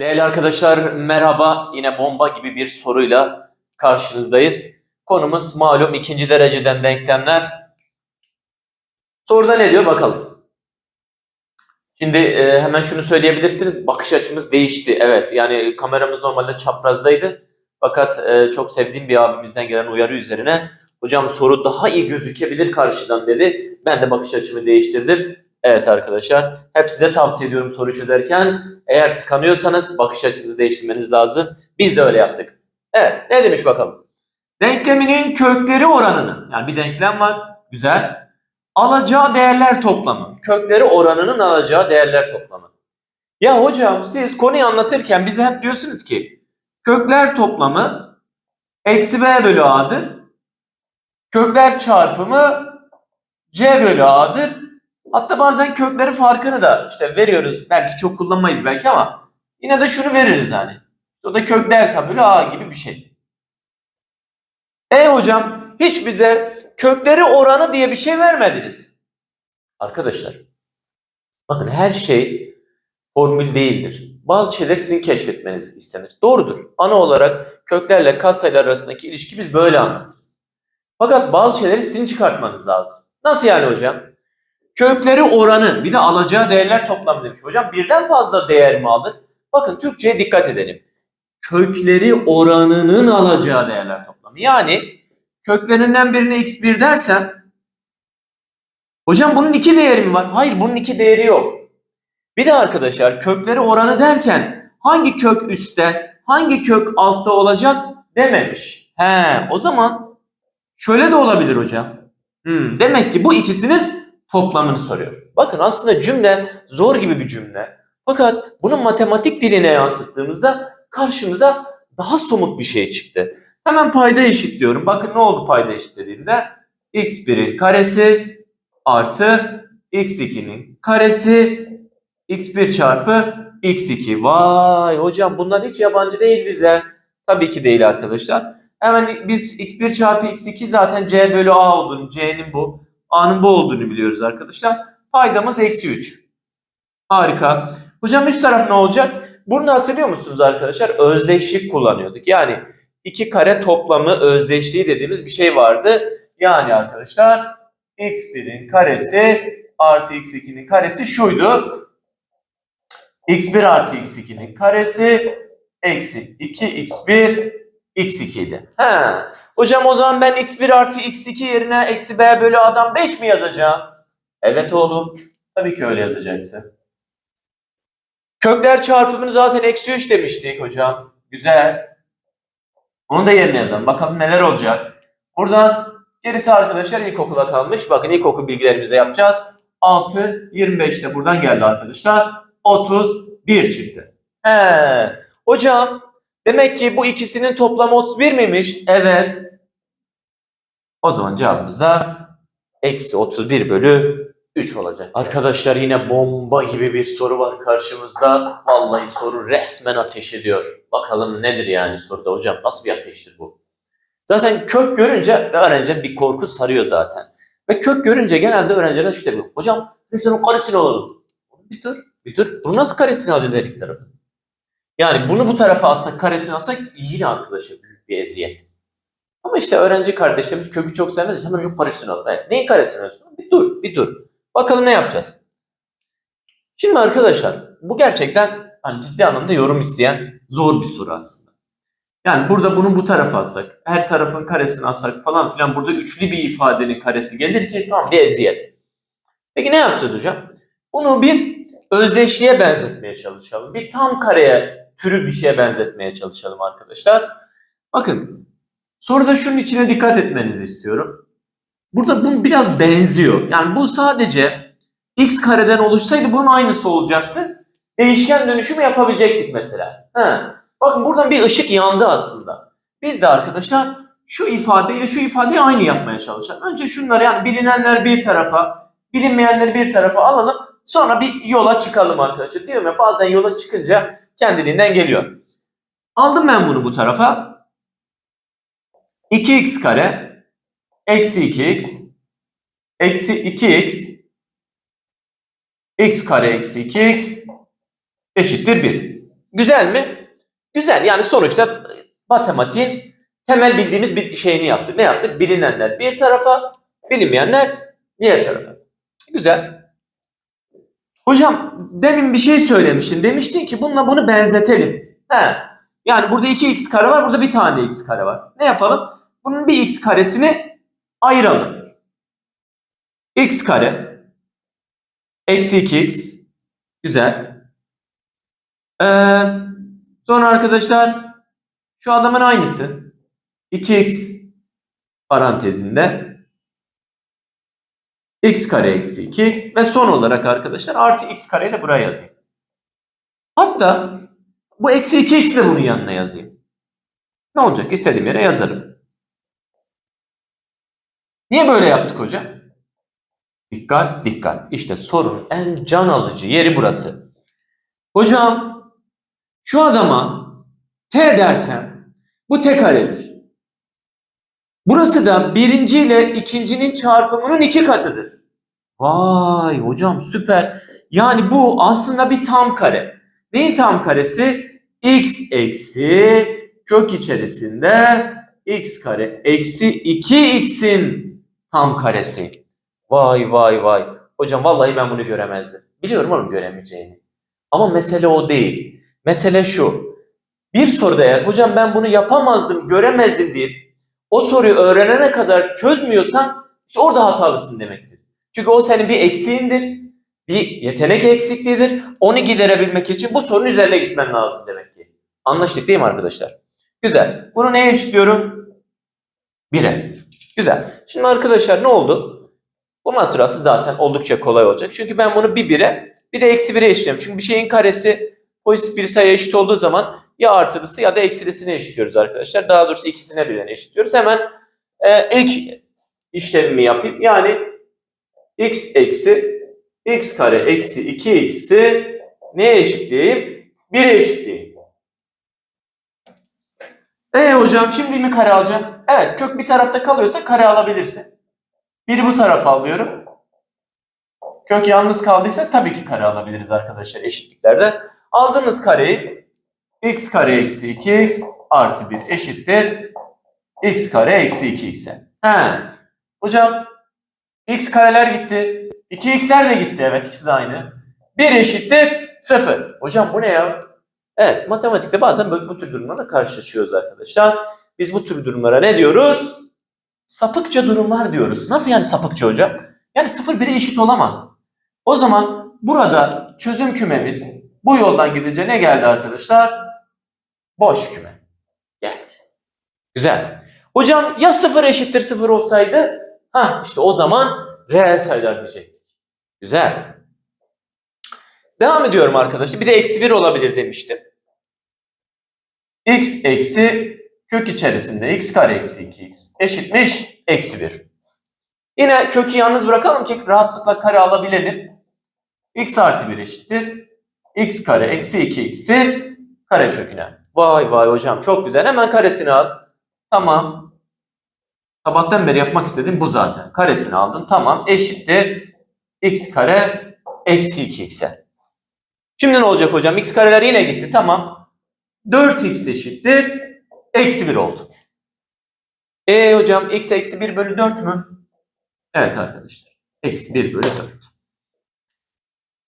Değerli arkadaşlar merhaba. Yine bomba gibi bir soruyla karşınızdayız. Konumuz malum ikinci dereceden denklemler. Soruda ne diyor bakalım. Şimdi e, hemen şunu söyleyebilirsiniz. Bakış açımız değişti. Evet yani kameramız normalde çaprazdaydı. Fakat e, çok sevdiğim bir abimizden gelen uyarı üzerine hocam soru daha iyi gözükebilir karşıdan dedi. Ben de bakış açımı değiştirdim. Evet arkadaşlar hep size tavsiye ediyorum soru çözerken eğer tıkanıyorsanız bakış açınızı değiştirmeniz lazım. Biz de öyle yaptık. Evet ne demiş bakalım. Denkleminin kökleri oranını yani bir denklem var güzel. Alacağı değerler toplamı. Kökleri oranının alacağı değerler toplamı. Ya hocam siz konuyu anlatırken bize hep diyorsunuz ki kökler toplamı eksi b bölü a'dır. Kökler çarpımı c bölü a'dır. Hatta bazen kökleri farkını da işte veriyoruz. Belki çok kullanmayız belki ama yine de şunu veririz hani. O da kök delta bölü a gibi bir şey. E hocam hiç bize kökleri oranı diye bir şey vermediniz. Arkadaşlar bakın her şey formül değildir. Bazı şeyleri sizin keşfetmeniz istenir. Doğrudur. Ana olarak köklerle katsayılar arasındaki ilişki biz böyle anlatırız. Fakat bazı şeyleri sizin çıkartmanız lazım. Nasıl yani hocam? Kökleri oranı bir de alacağı değerler toplamı demiş. Hocam birden fazla değer mi alır? Bakın Türkçe'ye dikkat edelim. Kökleri oranının alacağı değerler toplamı. Yani köklerinden birine x1 dersen hocam bunun iki değeri mi var? Hayır bunun iki değeri yok. Bir de arkadaşlar kökleri oranı derken hangi kök üstte hangi kök altta olacak dememiş. He o zaman şöyle de olabilir hocam. Hmm, demek ki bu ikisinin toplamını soruyor. Bakın aslında cümle zor gibi bir cümle. Fakat bunu matematik diline yansıttığımızda karşımıza daha somut bir şey çıktı. Hemen payda eşitliyorum. Bakın ne oldu payda eşitlediğimde? x1'in karesi artı x2'nin karesi x1 çarpı x2. Vay hocam bunlar hiç yabancı değil bize. Tabii ki değil arkadaşlar. Hemen biz x1 çarpı x2 zaten c bölü a olduğunu, c'nin bu, a'nın bu olduğunu biliyoruz arkadaşlar. Paydamız eksi 3. Harika. Hocam üst taraf ne olacak? Bunu hatırlıyor musunuz arkadaşlar? Özdeşlik kullanıyorduk. Yani iki kare toplamı özdeşliği dediğimiz bir şey vardı. Yani arkadaşlar x1'in karesi artı x2'nin karesi şuydu. x1 artı x2'nin karesi eksi 2x1 x2 idi. Hocam o zaman ben x1 artı x2 yerine eksi b bölü a'dan 5 mi yazacağım? Evet oğlum. Tabii ki öyle yazacaksın. Kökler çarpımını zaten eksi 3 demiştik hocam. Güzel. Onu da yerine yazalım. Bakalım neler olacak. Buradan gerisi arkadaşlar ilkokula kalmış. Bakın ilkokul bilgilerimize yapacağız. 6, 25 de buradan geldi arkadaşlar. 31 çıktı. He. Hocam demek ki bu ikisinin toplamı 31 miymiş? Evet. O zaman cevabımız da eksi 31 bölü 3 olacak. Arkadaşlar yine bomba gibi bir soru var karşımızda. Vallahi soru resmen ateş ediyor. Bakalım nedir yani soruda hocam? Nasıl bir ateştir bu? Zaten kök görünce öğrenci bir korku sarıyor zaten. Ve kök görünce genelde öğrenciler işte bu. Hocam lütfen karesini alalım. Bir dur, bir dur. Bunu nasıl karesini alacağız her iki tarafı? Yani bunu bu tarafa alsak, karesini alsak yine arkadaşa büyük bir eziyet. Ama işte öğrenci kardeşlerimiz kökü çok sevmez. Hemen çok karesini alır. Evet, neyin karesini alıyorsun? Bir dur, bir dur. Bakalım ne yapacağız? Şimdi arkadaşlar bu gerçekten hani ciddi anlamda yorum isteyen zor bir soru aslında. Yani burada bunu bu tarafa alsak, her tarafın karesini alsak falan filan burada üçlü bir ifadenin karesi gelir ki tam bir eziyet. Peki ne yapacağız hocam? Bunu bir özdeşliğe benzetmeye çalışalım. Bir tam kareye türü bir şeye benzetmeye çalışalım arkadaşlar. Bakın soruda şunun içine dikkat etmenizi istiyorum. Burada bu biraz benziyor. Yani bu sadece x kareden oluşsaydı bunun aynısı olacaktı. Değişken dönüşümü yapabilecektik mesela. Ha. Bakın buradan bir ışık yandı aslında. Biz de arkadaşlar şu ifadeyle şu ifadeyi aynı yapmaya çalışalım. Önce şunları yani bilinenler bir tarafa, bilinmeyenleri bir tarafa alalım. Sonra bir yola çıkalım arkadaşlar. Diyorum ya bazen yola çıkınca kendiliğinden geliyor. Aldım ben bunu bu tarafa. 2x kare eksi 2x eksi 2x x kare eksi 2x eşittir 1. Güzel mi? Güzel. Yani sonuçta matematiğin temel bildiğimiz bir şeyini yaptık. Ne yaptık? Bilinenler bir tarafa, bilinmeyenler diğer tarafa. Güzel. Hocam demin bir şey söylemiştin. Demiştin ki bununla bunu benzetelim. He. Yani burada 2x kare var, burada bir tane x kare var. Ne yapalım? Bunun bir x karesini ayıralım. x kare eksi 2x güzel. Ee, sonra arkadaşlar şu adamın aynısı. 2x parantezinde x kare eksi 2x ve son olarak arkadaşlar artı x kareyi de buraya yazayım. Hatta bu eksi 2x de bunun yanına yazayım. Ne olacak? İstediğim yere yazarım. Niye böyle yaptık hocam? Dikkat dikkat. İşte sorunun en can alıcı yeri burası. Hocam şu adama t dersem bu t karedir. Burası da birinci ile ikincinin çarpımının iki katıdır. Vay hocam süper. Yani bu aslında bir tam kare. Neyin tam karesi? x eksi kök içerisinde x kare eksi 2x'in tam karesi. Vay vay vay. Hocam vallahi ben bunu göremezdim. Biliyorum oğlum göremeyeceğini. Ama mesele o değil. Mesele şu. Bir soruda eğer hocam ben bunu yapamazdım, göremezdim deyip o soruyu öğrenene kadar çözmüyorsan işte orada hatalısın demektir. Çünkü o senin bir eksiğindir. Bir yetenek eksikliğidir. Onu giderebilmek için bu sorunun üzerine gitmen lazım demek ki. Anlaştık değil mi arkadaşlar? Güzel. Bunu neye eşitliyorum? 1'e. Güzel. Şimdi arkadaşlar ne oldu? Bulma sırası zaten oldukça kolay olacak. Çünkü ben bunu bir 1'e bir de eksi 1'e eşitliyorum. Çünkü bir şeyin karesi pozitif bir sayıya eşit olduğu zaman ya artılısı ya da eksilisine eşitliyoruz arkadaşlar. Daha doğrusu ikisine birden eşitliyoruz. Hemen e, ilk işlemimi yapayım. Yani x eksi x kare eksi 2x'i neye eşitleyeyim? 1'e eşitleyeyim. E hocam şimdi mi kare alacağım? Evet kök bir tarafta kalıyorsa kare alabilirsin. Biri bu tarafa alıyorum. Kök yalnız kaldıysa tabii ki kare alabiliriz arkadaşlar eşitliklerde. Aldığımız kareyi x kare eksi 2x artı 1 eşittir. x kare eksi 2x'e. He. Hocam x kareler gitti. 2x'ler de gitti. Evet ikisi de aynı. 1 eşittir 0. Hocam bu ne ya? Evet matematikte bazen böyle bu tür durumlarla karşılaşıyoruz arkadaşlar. Biz bu tür durumlara ne diyoruz? Sapıkça durumlar diyoruz. Nasıl yani sapıkça hocam? Yani 0 1'e eşit olamaz. O zaman burada çözüm kümemiz bu yoldan gidince ne geldi arkadaşlar? Boş küme. Geldi. Güzel. Hocam ya 0 eşittir 0 olsaydı? Ha işte o zaman reel sayılar diyecektik. Güzel. Devam ediyorum arkadaşlar. Bir de eksi 1 olabilir demiştim. X eksi kök içerisinde x kare eksi 2x eşitmiş eksi 1. Yine kökü yalnız bırakalım ki rahatlıkla kare alabilelim. x artı 1 eşittir. x kare eksi 2x'i kare köküne. Vay vay hocam çok güzel. Hemen karesini al. Tamam. Sabahtan beri yapmak istediğim bu zaten. Karesini aldım. Tamam. Eşittir. x kare eksi 2x'e. Şimdi ne olacak hocam? x kareler yine gitti. Tamam. 4x eşittir. Eksi 1 oldu. E hocam x eksi 1 bölü 4 mü? Evet arkadaşlar. Eksi 1 bölü 4.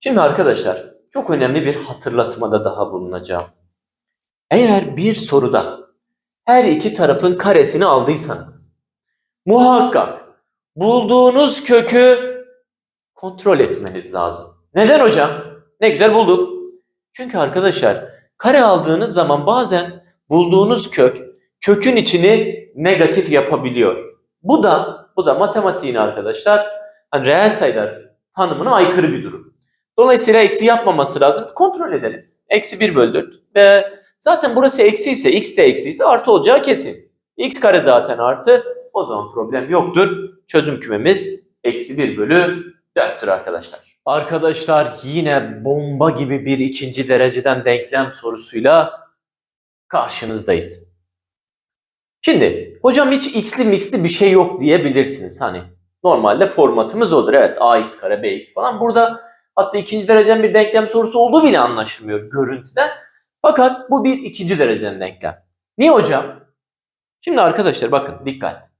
Şimdi arkadaşlar çok önemli bir hatırlatmada daha bulunacağım. Eğer bir soruda her iki tarafın karesini aldıysanız muhakkak bulduğunuz kökü kontrol etmeniz lazım. Neden hocam? Ne güzel bulduk. Çünkü arkadaşlar kare aldığınız zaman bazen bulduğunuz kök kökün içini negatif yapabiliyor. Bu da bu da matematiğin arkadaşlar hani reel sayılar tanımına aykırı bir durum. Dolayısıyla eksi yapmaması lazım. Kontrol edelim. Eksi 1 bölü 4 ve zaten burası eksi ise x de eksi ise artı olacağı kesin. x kare zaten artı o zaman problem yoktur. Çözüm kümemiz eksi 1 bölü 4'tür arkadaşlar. Arkadaşlar yine bomba gibi bir ikinci dereceden denklem sorusuyla karşınızdayız. Şimdi hocam hiç x'li mix'li bir şey yok diyebilirsiniz. Hani normalde formatımız odur. Evet ax kare bx falan. Burada hatta ikinci dereceden bir denklem sorusu olduğu bile anlaşılmıyor görüntüden. Fakat bu bir ikinci dereceden denklem. Niye hocam? Şimdi arkadaşlar bakın dikkat.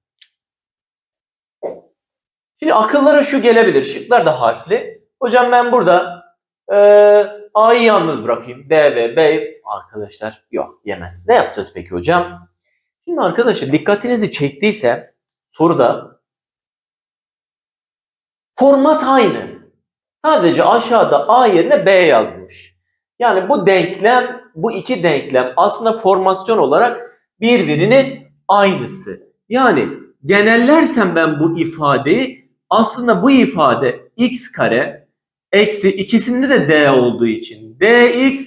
Şimdi akıllara şu gelebilir. Şıklar da harfli. Hocam ben burada eee A'yı yalnız bırakayım. B ve B arkadaşlar yok yemez. Ne yapacağız peki hocam? Şimdi arkadaşlar dikkatinizi çektiyse soruda format aynı. Sadece aşağıda A yerine B yazmış. Yani bu denklem, bu iki denklem aslında formasyon olarak birbirinin aynısı. Yani genellersem ben bu ifadeyi aslında bu ifade x kare eksi ikisinde de d olduğu için dx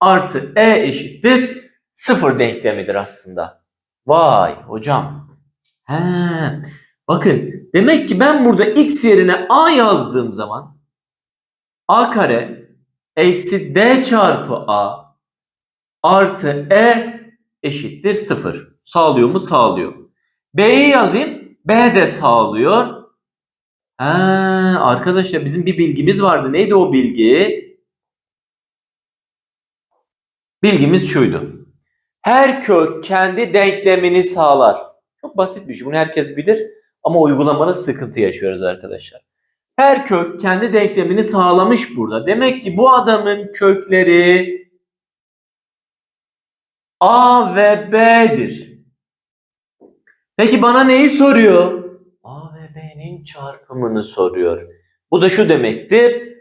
artı e eşittir sıfır denklemidir aslında. Vay hocam. He, bakın demek ki ben burada x yerine a yazdığım zaman a kare eksi d çarpı a artı e eşittir sıfır. Sağlıyor mu? Sağlıyor. B'yi yazayım. B de sağlıyor. Ha, arkadaşlar bizim bir bilgimiz vardı. Neydi o bilgi? Bilgimiz şuydu. Her kök kendi denklemini sağlar. Çok basit bir şey. Bunu herkes bilir. Ama uygulamada sıkıntı yaşıyoruz arkadaşlar. Her kök kendi denklemini sağlamış burada. Demek ki bu adamın kökleri A ve B'dir. Peki bana neyi soruyor? B'nin çarpımını soruyor. Bu da şu demektir.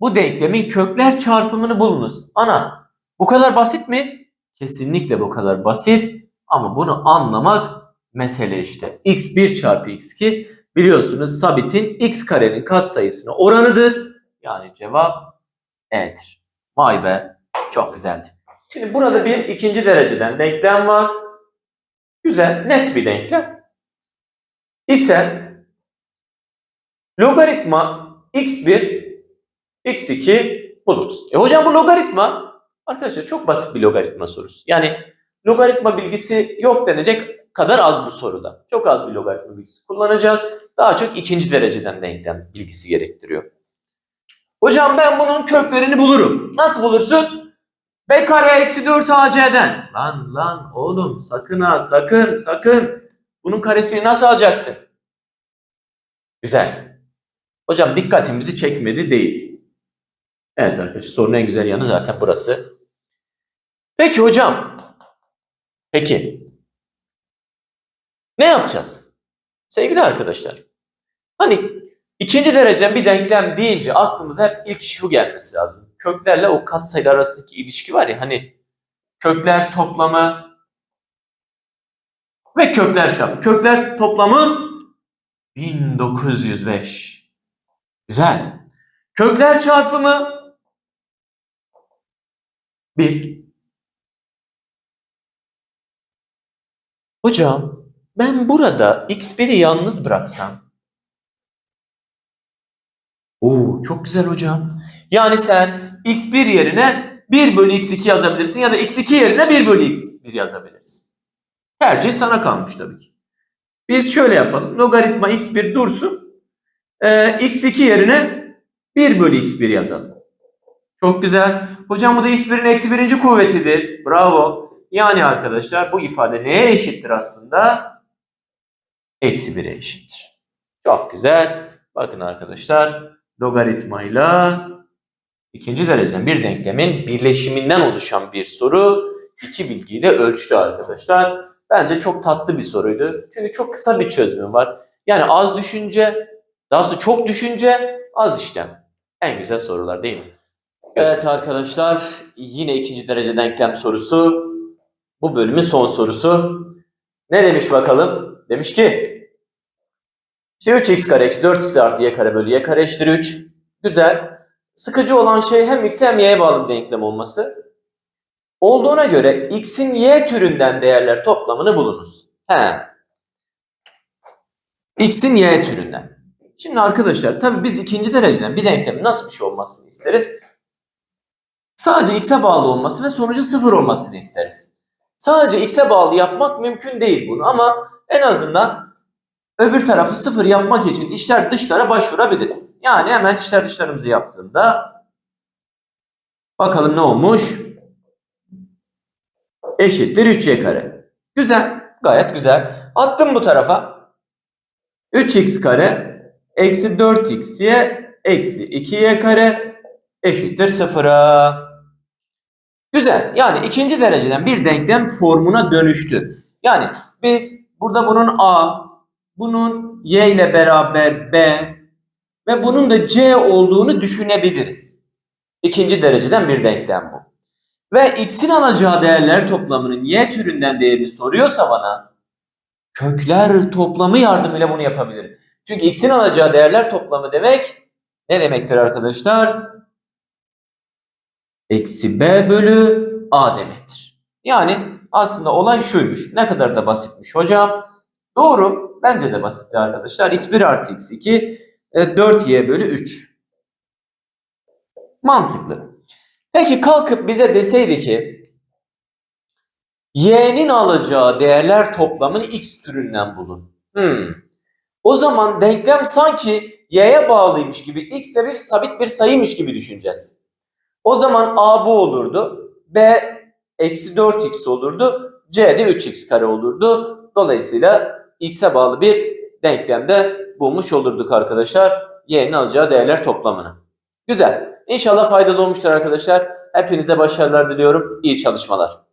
Bu denklemin kökler çarpımını bulunuz. Ana bu kadar basit mi? Kesinlikle bu kadar basit. Ama bunu anlamak mesele işte. x1 çarpı x2 biliyorsunuz sabitin x karenin katsayısına oranıdır. Yani cevap E'dir. Vay be çok güzeldi. Şimdi burada bir ikinci dereceden denklem var. Güzel, net bir denklem. İse logaritma x1 x2 buluruz. E hocam bu logaritma arkadaşlar çok basit bir logaritma sorusu. Yani logaritma bilgisi yok denecek kadar az bu soruda. Çok az bir logaritma bilgisi kullanacağız. Daha çok ikinci dereceden denklem bilgisi gerektiriyor. Hocam ben bunun köklerini bulurum. Nasıl bulursun? B kare eksi 4 AC'den. Lan lan oğlum sakın ha sakın sakın. Bunun karesini nasıl alacaksın? Güzel. Hocam dikkatimizi çekmedi değil. Evet arkadaşlar sorunun en güzel yanı zaten burası. Peki hocam. Peki. Ne yapacağız? Sevgili arkadaşlar. Hani ikinci derecen bir denklem deyince aklımıza hep ilk şu gelmesi lazım. Köklerle o katsayılar arasındaki ilişki var ya hani kökler toplamı ve kökler çarpımı. Kökler toplamı 1905. Güzel. Kökler çarpımı 1. Hocam ben burada x1'i yalnız bıraksam Oo çok güzel hocam. Yani sen x1 yerine 1 bölü x2 yazabilirsin ya da x2 yerine 1 bölü x1 yazabilirsin. Tercih sana kalmış tabii ki. Biz şöyle yapalım. Logaritma x1 dursun. Ee, x2 yerine 1 bölü x1 yazalım. Çok güzel. Hocam bu da x1'in eksi birinci kuvvetidir. Bravo. Yani arkadaşlar bu ifade neye eşittir aslında? Eksi 1'e eşittir. Çok güzel. Bakın arkadaşlar logaritmayla ikinci dereceden bir denklemin birleşiminden oluşan bir soru. İki bilgiyi de ölçtü arkadaşlar. Bence çok tatlı bir soruydu. Çünkü çok kısa bir çözümü var. Yani az düşünce, daha sonra çok düşünce, az işlem. En güzel sorular değil mi? Evet arkadaşlar yine ikinci derece denklem sorusu. Bu bölümün son sorusu. Ne demiş bakalım? Demiş ki işte 3x kare eksi 4x artı y kare bölü y kare eşittir 3. Güzel. Sıkıcı olan şey hem x hem y'ye bağlı bir denklem olması. Olduğuna göre x'in y türünden değerler toplamını bulunuz. He. x'in y türünden. Şimdi arkadaşlar tabii biz ikinci dereceden bir denklemin nasıl bir şey olmasını isteriz? Sadece x'e bağlı olması ve sonucu sıfır olmasını isteriz. Sadece x'e bağlı yapmak mümkün değil bunu ama en azından öbür tarafı sıfır yapmak için içler dışlara başvurabiliriz. Yani hemen içler dışlarımızı yaptığımda bakalım ne olmuş? eşittir 3y kare. Güzel. Gayet güzel. Attım bu tarafa. 3x kare eksi 4xy eksi 2y kare eşittir sıfıra. Güzel. Yani ikinci dereceden bir denklem formuna dönüştü. Yani biz burada bunun a, bunun y ile beraber b ve bunun da c olduğunu düşünebiliriz. İkinci dereceden bir denklem bu. Ve x'in alacağı değerler toplamının y türünden değerini soruyorsa bana kökler toplamı yardımıyla bunu yapabilirim. Çünkü x'in alacağı değerler toplamı demek ne demektir arkadaşlar? Eksi b bölü a demektir. Yani aslında olay şuymuş. Ne kadar da basitmiş hocam. Doğru. Bence de basitti arkadaşlar. x1 artı x2 e, 4y bölü 3. Mantıklı. Peki kalkıp bize deseydi ki y'nin alacağı değerler toplamını x türünden bulun. Hmm. O zaman denklem sanki y'ye bağlıymış gibi x de bir sabit bir sayıymış gibi düşüneceğiz. O zaman a bu olurdu. b eksi 4x olurdu. c de 3x kare olurdu. Dolayısıyla x'e bağlı bir denklemde bulmuş olurduk arkadaşlar. y'nin alacağı değerler toplamını. Güzel. İnşallah faydalı olmuştur arkadaşlar. Hepinize başarılar diliyorum. İyi çalışmalar.